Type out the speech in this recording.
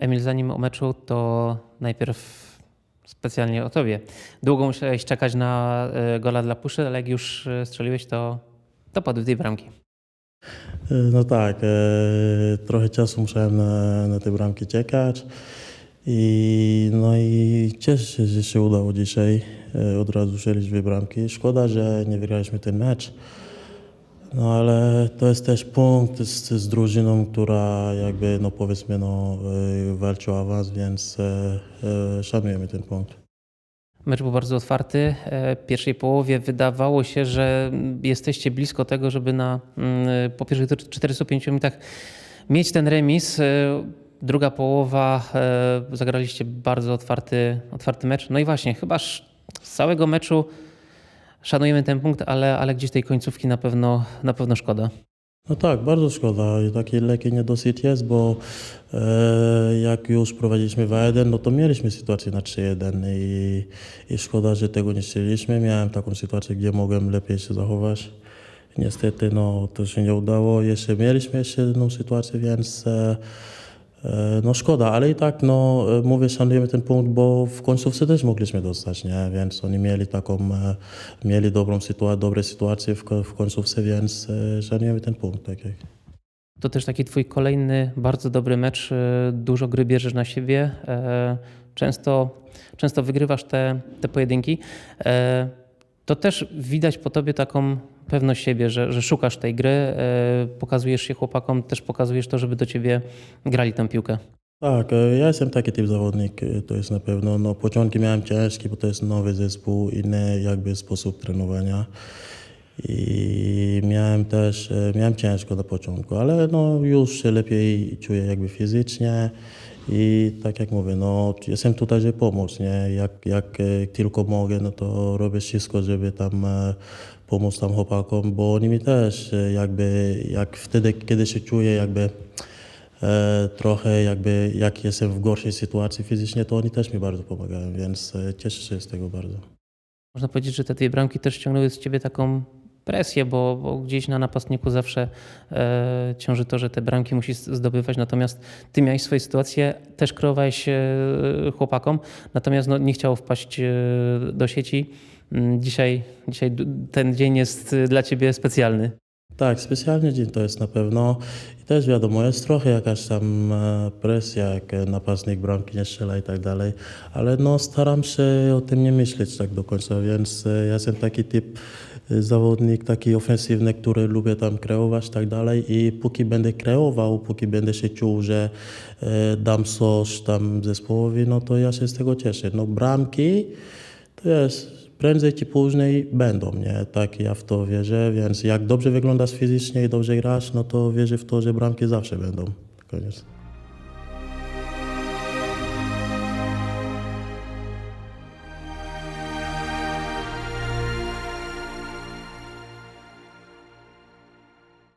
Emil, zanim o meczu, to najpierw specjalnie o tobie. Długo musiałeś czekać na e, gola dla Puszy, ale jak już e, strzeliłeś, to, to padły tej bramki. E, No tak, trochę czasu musiałem na, na bramki czekać. I, no i cieszę się, że się udało dzisiaj. Od razu strzelić dwie bramki. Szkoda, że nie wygraliśmy ten mecz. No ale to jest też punkt z, z drużyną, która jakby, no powiedzmy, no, e, walczy awans, więc e, e, szanujemy ten punkt. Mecz był bardzo otwarty. E, W pierwszej połowie wydawało się, że jesteście blisko tego, żeby na, mm, po pierwszych 45 minutach mieć ten remis. E, Druga połowa zagraliście bardzo otwarty, otwarty mecz. No i właśnie, chyba z całego meczu szanujemy ten punkt, ale, ale gdzieś tej końcówki na pewno, na pewno szkoda. No tak, bardzo szkoda. Taki lekki niedosyt jest, bo e, jak już prowadziliśmy 2-1, no to mieliśmy sytuację na 3-1 i, i szkoda, że tego nie strzeliliśmy. Miałem taką sytuację, gdzie mogłem lepiej się zachować. Niestety no, to się nie udało. Jeszcze mieliśmy jeszcze jedną sytuację, więc e, no szkoda, ale i tak no, e, mówię, szanujemy ten punkt, bo w końcówce też mogliśmy dostać, nie? więc oni mieli taką, e, mieli dobrą sytua- dobre sytuacje w, w końcówce, więc e, szanujemy ten punkt. Tak jak. To też taki twój kolejny bardzo dobry mecz. e, Dużo gry bierzesz na siebie. e, Często, często wygrywasz te, te pojedynki. E, To też widać po tobie taką pewność siebie, że, że szukasz tej gry, e, pokazujesz się chłopakom, też pokazujesz to, żeby do ciebie grali tę piłkę. Tak, e, ja jestem taki typ zawodnik, e, to jest na pewno. No, początki miałem ciężkie, bo to jest nowy zespół, inny jakby sposób trenowania. I miałem też, miałem ciężko na początku, ale no, już się lepiej czuję jakby fizycznie. I tak jak mówię, no, jestem tutaj, żeby pomóc, nie? Jak, jak e, tylko mogę, no to robię wszystko, żeby tam e, pomóc tam chłopakom, bo oni mi też e, jakby, jak wtedy, kiedy się czuję jakby e, trochę jakby jak jestem w gorszej sytuacji fizycznie, to oni też mi bardzo pomagają, więc cieszę się z tego bardzo. Można powiedzieć, że te dwie bramki też ściągnęły z ciebie taką presję, bo, bo gdzieś na napastniku zawsze e, ciąży to, że te bramki musi zdobywać, natomiast ty miałeś swoje sytuacje, też kreowałeś e, chłopakom, natomiast no, nie chciało wpaść e, do sieci. Mm, Dzisiaj, dzisiaj ten dzień jest e, dla ciebie specjalny. Tak, specjalny dzień to jest na pewno i też wiadomo, jest trochę jakaś tam e, presja, jak napastnik bramki nie strzela i tak dalej, ale no staram się o tym nie myśleć tak do końca, więc e, ja jestem taki typ zawodnik, taki ofensywny, który lubię tam kreować tak dalej i póki będę kreował, póki będę się czuł, że e, dam coś tam zespołowi, no to ja się z tego cieszę. No bramki to jest prędzej czy później będą, nie? Tak ja w to wierzę, więc jak dobrze wyglądasz fizycznie i dobrze grasz, no to wierzę w to, że bramki zawsze będą. Koniec.